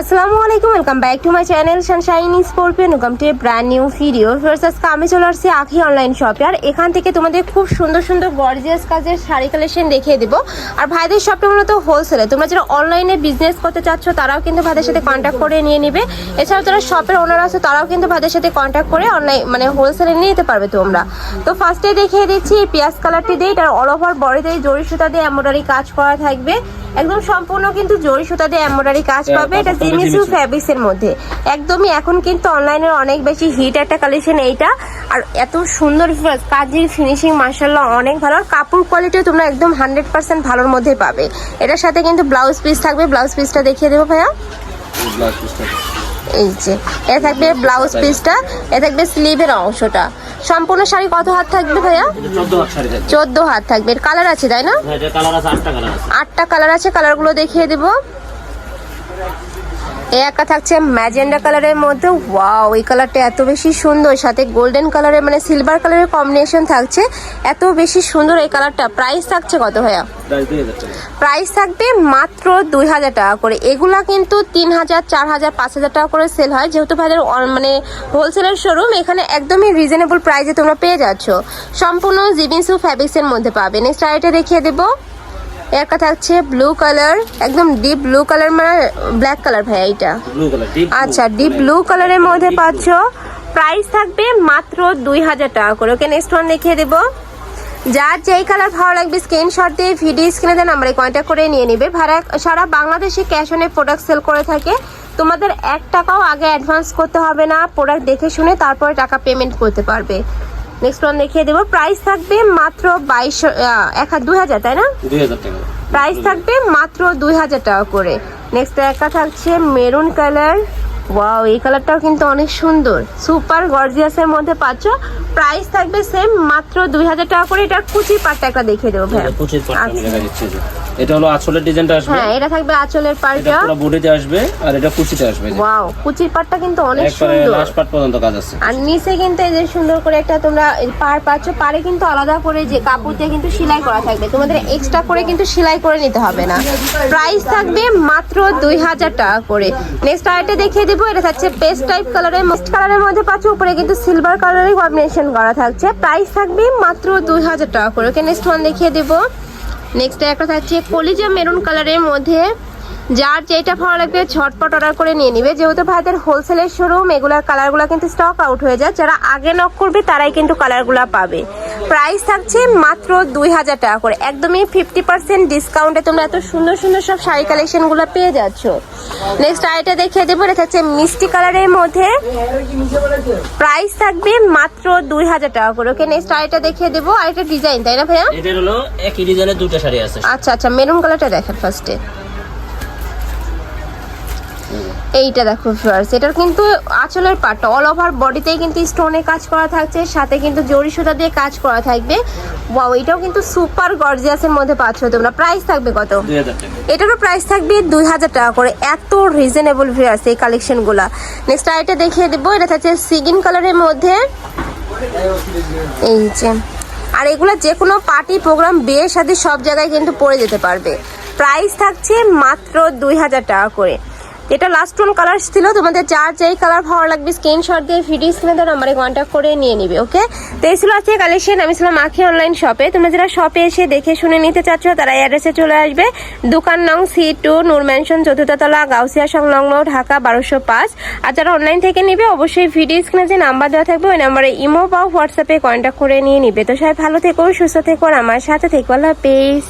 আসসালামু আলাইকুম welcome back to my channel sunshine scorpion welcome to brand new video first আজকে আমি চলে আসছি আখি অনলাইন শপে আর এখান থেকে তোমাদের খুব সুন্দর সুন্দর গর্জিয়াস কাজের শাড়ি কালেকশন দেখিয়ে দেবো। আর ভাইদের শপটা মূলত হোলসেলে তোমরা যারা অনলাইনে বিজনেস করতে চাচ্ছ, তারাও কিন্তু ভাইদের সাথে কন্ট্যাক্ট করে নিয়ে নিবে। এছাড়াও যারা শপের ওনার আছে, তারাও কিন্তু ভাইদের সাথে কন্ট্যাক্ট করে অনলাইন মানে হোলসেলে নিয়ে নিতে পারবে তোমরা। তো ফার্স্টে দেখিয়ে দিচ্ছি এই পেঁয়াজ কালারটি দিয়ে। এটার অল ওভার বডিতে জরি সুতা দিয়ে এমব্রয়ডারি কাজ করা থাকবে। একদম সম্পূর্ণ কিন্তু জরি সুতা দিয়ে এমব্রয়ডারি কাজ হ্যাঁ, পাবে। এটা জিমিসু। ফ্যাব্রিক্স এর মধ্যে। একদমই এখন কিন্তু অনলাইনের অনেক বেশি হিট একটা কালেকশন এইটা। আর এত সুন্দর কাজের ফিনিশিং মার্শাল্লাহ অনেক ভালো। আর কাপড় কোয়ালিটিও তোমরা একদম হান্ড্রেড পার্সেন্ট ভালোর মধ্যে পাবে। এটার সাথে কিন্তু ব্লাউজ পিস থাকবে। ব্লাউজ পিসটা দেখিয়ে দেবো ভাইয়া। এই যে এটা থাকবে ব্লাউজ পিসটা এটা থাকবে স্লিভের অংশটা। সম্পূর্ণ শাড়ি কত হাত থাকবে ভাইয়া? চোদ্দ হাত থাকবে। এর কালার আছে তাই না? হ্যাঁ আটটা কালার আছে। কালারগুলো কালারগুলো দেখিয়ে দেব। এই একটা থাকছে ম্যাজেন্ডা কালারের মধ্যে। ওয়াও এই কালারটা এত বেশি সুন্দর। সাথে গোল্ডেন কালারের মানে সিলভার কালারের কম্বিনেশন থাকছে। এত বেশি সুন্দর এই কালারটা। প্রাইস থাকছে কত ভাইয়া? প্রাইস থাকবে মাত্র দুই হাজার টাকা করে। এগুলা কিন্তু তিন হাজার চার হাজার পাঁচ হাজার টাকা করে সেল হয়। যেহেতু ভাইদের মানে হোলসেলের শোরুম এখানে একদমই রিজনেবল প্রাইসে তোমরা পেয়ে যাচ্ছ। সম্পূর্ণ জিবিনসু ফ্যাব্রিক্সের মধ্যে পাবে। নেক্সট আইটা দেখিয়ে দেবো। একটা থাকছে ব্লু কালার একদম ডিপ ব্লু কালার মানে ব্ল্যাক কালার ভাই এইটা। আচ্ছা ডিপ ব্লু কালারের মধ্যে পাচ্ছ প্রাইস থাকবে মাত্র দুই হাজার টাকা করে। ওকে নেক্সট ওয়ান দেখিয়ে দেবো। যার যেই কালার ভালো লাগবে স্ক্রিনশট দিয়ে ভিডিও স্ক্রিনে দেন নাম্বারে কন্ট্যাক্ট করে নিয়ে নিবে। ভাড়া সারা বাংলাদেশে ক্যাশ অনে প্রোডাক্ট সেল করে থাকে। তোমাদের এক টাকাও আগে অ্যাডভান্স করতে হবে না। প্রোডাক্ট দেখে শুনে তারপরে টাকা পেমেন্ট করতে পারবে। নেক্সট ওয়ান দেখিয়ে দেবো। প্রাইস থাকবে মাত্র বাইশশো এক দুই হাজার তাই না? প্রাইস থাকবে মাত্র দুই হাজার টাকা করে। নেক্সট একটা থাকছে মেরুন কালার ওয়াও এই কালারটাও কিন্তু অনেক সুন্দর। সুপার গর্জিয়াসের মধ্যে পাচ্ছ। প্রাইস থাকবে সেম মাত্র দুই হাজার টাকা করে। এটা কুচি পাটটা একটা দেখিয়ে দেবো পঁচিশ পার্ট এটা হলো আঁচলের ডিজাইনটা আসবে। হ্যাঁ এটা থাকবে আঁচলের পাড়টা। পুরো বডিতে আসবে আর এটা কুচিতে আসবে। ওয়াও কুচির পাটটা কিন্তু অনেক একবারে সুন্দর। লাস্ট পার্ট পর্যন্ত কাজ আছে। আর নিচে কিন্তু এই যে সুন্দর করে একটা তোমরা পার পাচ্ছ পারে কিন্তু আলাদা করে যে কাপড় দিয়ে কিন্তু সেলাই করা থাকবে। তোমাদের এক্সট্রা করে কিন্তু সেলাই করে নিতে হবে না। প্রাইস থাকবে মাত্র দুই হাজার টাকা করে। নেক্সট আরেকটা দেখিয়ে দেবো এটা থাকছে পেস্ট টাইপ কালারের মিক্সড কালারের মধ্যে পাচ্ছ উপরে কিন্তু সিলভার কালারের কম্বিনেশন করা থাকছে। প্রাইস থাকবে মাত্র দুই হাজার টাকা করে। ওকে নেক্সট ওয়ান দেখিয়ে দেবো। নেক্সট একটা থাকছে কলিজা মেরুন কালারের মধ্যে যার যেটা ভালো লাগবে ঝটপট অর্ডার করে নিয়ে নিবে। যেহেতু ভাইদের হোলসেলের শোরুম এগুলার কালারগুলো কিন্তু স্টক আউট হয়ে যায়। যারা আগে নক করবে তারাই কিন্তু কালারগুলো পাবে। প্রাইস থাকছে মাত্র দুই হাজার টাকা করে। একদমই ফিফটি পার্সেন্ট ডিসকাউন্টে তোমরা এত সুন্দর সুন্দর সব শাড়ি কালেকশনগুলো পেয়ে যাচ্ছ। নেক্সট আইটা দেখিয়ে দেবো। এটা থাকছে মিষ্টি কালারের মধ্যে। প্রাইস থাকবে মাত্র দুই হাজার টাকা করে। ওকে নেক্সট আইটা দেখিয়ে দেবো। আর এটা ডিজাইন তাই না ভাইয়া? এটা হলো একই ডিজাইনের দুটো শাড়ি আছে। আচ্ছা আচ্ছা মেরুন কালারটা দেখেন ফার্স্টে এইটা দেখো ফ্লার্স এটার কিন্তু আঁচলের পাটটা অল ওভার বডিতেই কিন্তু স্টোনে কাজ করা থাকছে সাথে কিন্তু জরি সুতা দিয়ে কাজ করা থাকবে। ওয়াও এটাও কিন্তু সুপার গর্জিয়াসের মধ্যে পাচ্ছ তোমরা। প্রাইস থাকবে কত? এটারও প্রাইস থাকবে দুই হাজার টাকা করে। এত রিজনেবল ভিউয়ার্স এই কালেকশনগুলো নেক্সট আইটা দেখিয়ে দেবো এটা থাকছে সিগিন কালারের মধ্যে। এই যে। আর এগুলো যে কোনো পার্টি প্রোগ্রাম বিয়ের সাথে সব জায়গায় কিন্তু পরে যেতে পারবে। প্রাইস থাকছে মাত্র দুই হাজার টাকা করে। এটা লাস্ট ওয়ান কালার ছিল, তোমাদের যার যেই কালার ভালো লাগবে স্ক্রিনশট দিয়ে ভিডিও স্ক্রিনে নাম্বারে কন্ট্যাক্ট করে নিয়ে নিবে ওকে তো এই ছিল আজকে কালেকশন আমি ছিলাম আখি অনলাইন শপে তোমরা যারা শপে এসে দেখে শুনে নিতে চাচ্ছ, তারা অ্যাড্রেসে চলে আসবে। দোকান নং সি টু নূর ম্যানশন চতুর্থতলা গাউসিয়া সংলগ্ন, ঢাকা বারোশো পাঁচ। আর যারা অনলাইন থেকে নিবে, অবশ্যই ভিডিও স্ক্রিনে যে নাম্বার দেওয়া থাকবে, ওই নাম্বারে ইমো বা হোয়াটসঅ্যাপে কন্ট্যাক্ট করে নিয়ে নিবে। তো সবাই ভালো থেকো, সুস্থ থেকো আমার সাথে থেকো। আল্লাহ হাফেজ।